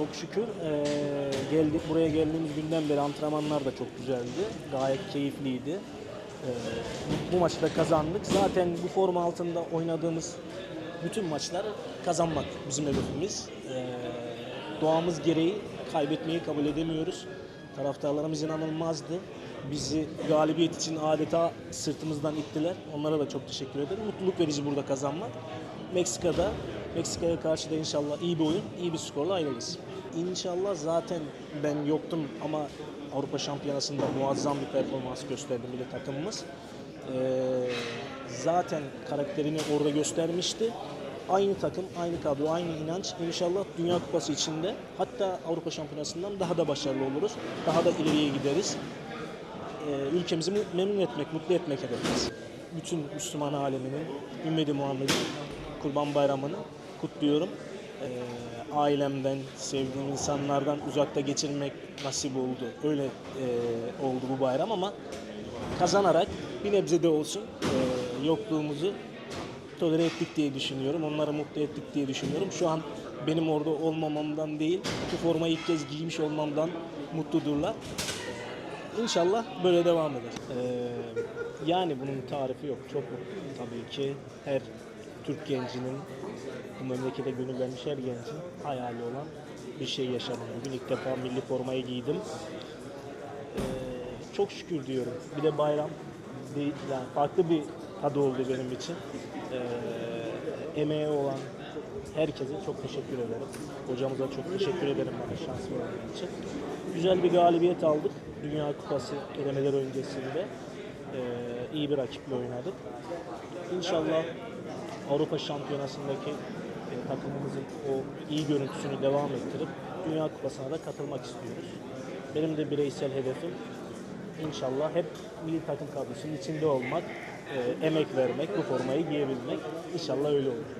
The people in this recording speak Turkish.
Çok şükür eee, geldik buraya geldiğimiz günden beri antrenmanlar da çok güzeldi. Gayet keyifliydi. Eee, bu maçı da kazandık. Zaten bu forma altında oynadığımız bütün maçlar kazanmak bizim hedefimiz. Eee, doğamız gereği kaybetmeyi kabul edemiyoruz. Taraftarlarımız inanılmazdı. Bizi galibiyet için adeta sırtımızdan ittiler. Onlara da çok teşekkür ederim. Mutluluk verici burada kazanmak. Meksika'da, Meksika'ya karşı da inşallah iyi bir oyun, iyi bir skorla ayrılırız. İnşallah zaten ben yoktum ama Avrupa Şampiyonası'nda muazzam bir performans gösterdi milli takımımız. Ee, zaten karakterini orada göstermişti. Aynı takım, aynı kadro, aynı inanç. İnşallah Dünya Kupası içinde hatta Avrupa Şampiyonası'ndan daha da başarılı oluruz. Daha da ileriye gideriz. Ee, ülkemizi memnun etmek, mutlu etmek hedefimiz. Bütün Müslüman aleminin, ümmeti Muhammed'in Kurban Bayramı'nı kutluyorum. Ee, ailemden, sevdiğim insanlardan uzakta geçirmek nasip oldu. Öyle e, oldu bu bayram ama kazanarak bir nebze de olsun e, yokluğumuzu tolere ettik diye düşünüyorum. Onları mutlu ettik diye düşünüyorum. Şu an benim orada olmamamdan değil, bu formayı ilk kez giymiş olmamdan mutludurlar. İnşallah böyle devam eder. Ee, yani bunun tarifi yok. Çok tabii ki. Her Türk gencinin, bu memlekete gönül vermiş her gencin hayali olan bir şey yaşadım. Bugün ilk defa milli formayı giydim. Ee, çok şükür diyorum. Bir de bayram değil, yani farklı bir tadı oldu benim için. Ee, emeği olan herkese çok teşekkür ederim. Hocamıza çok teşekkür ederim bana şans verdiği için. Güzel bir galibiyet aldık. Dünya Kupası elemeler öncesinde. Ee, iyi bir rakiple oynadık. İnşallah Avrupa Şampiyonası'ndaki e, takımımızın o iyi görüntüsünü devam ettirip Dünya Kupası'na da katılmak istiyoruz. Benim de bireysel hedefim İnşallah hep milli takım kadrosunun içinde olmak, e, emek vermek, bu formayı giyebilmek. İnşallah öyle olur.